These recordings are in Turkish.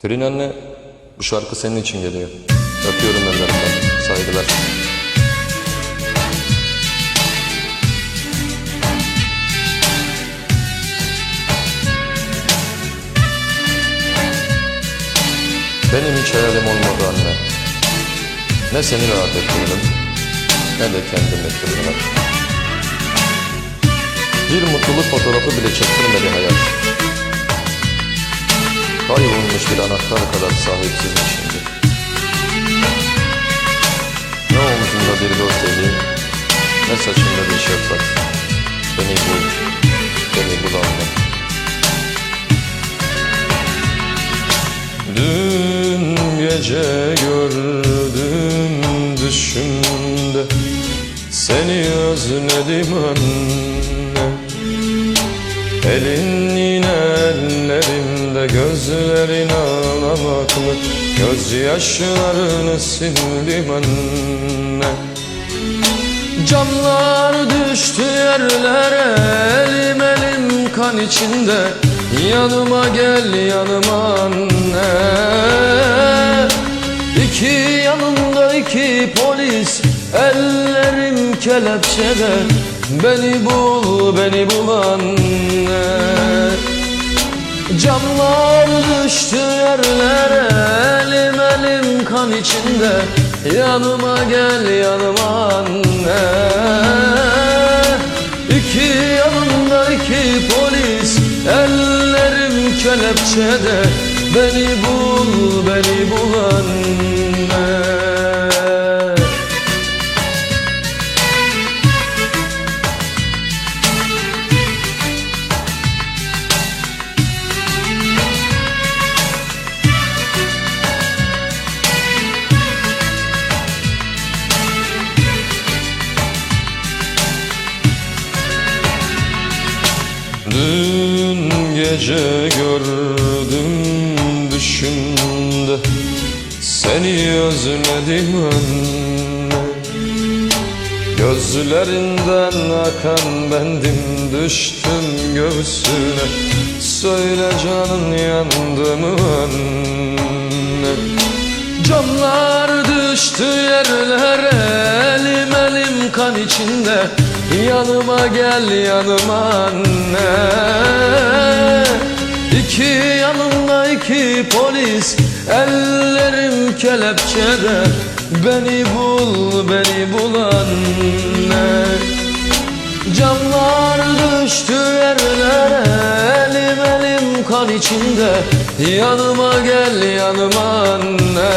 Tülin anne, bu şarkı senin için geliyor. Öpüyorum ellerinden. Saygılar. Benim hiç hayalim olmadı anne. Ne seni rahat ettirdim, ne de kendimi ettirdim. Bir mutluluk fotoğrafı bile çektirmedi hayat. Kaybolmuş bir anahtar kadar sahipsizim şimdi. Ne omzumda bir dost eli, ne saçımda bir şefkat. Beni bul, beni bul anne. Dün gece gördüm düşümde Seni özledim anne Elin yine ellerimde gözlerin ağlamaklı Gözyaşlarını sildim anne Camlar düştü yerlere elim elim kan içinde. Yanıma gel yanıma anne. İki yanımda iki polis Ellerim kelepçede. Beni bul beni bul anne Camlar düştü yerlere Elim elim kan içinde. Yanıma gel yanıma anne. İki yanımda iki polis Ellerim kelepçede. Beni bul beni bul Dün gece gördüm düşümde Seni özledim anne. Gözlerinden akan bendim düştüm göğsüne. Söyle canın yandı mı anne? Camlar düştü yerlere Elim elim kan içinde Yanıma gel yanıma anne. İki yanımda iki polis. Ellerim kelepçede. Beni bul beni bul anne. Camlar düştü yerlere. Elim elim kan içinde. Yanıma gel yanıma anne.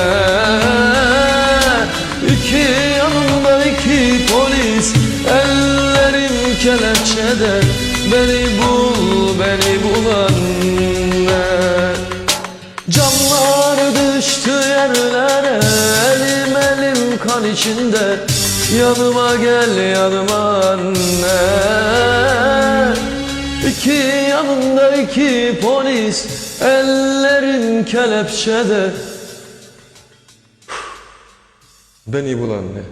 İki yanımda iki polis kelepçede Beni bul beni bul anne. Camlar düştü yerlere Elim elim kan içinde. Yanıma gel yanıma anne. İki yanımda iki polis Ellerim kelepçede. Beni bul anne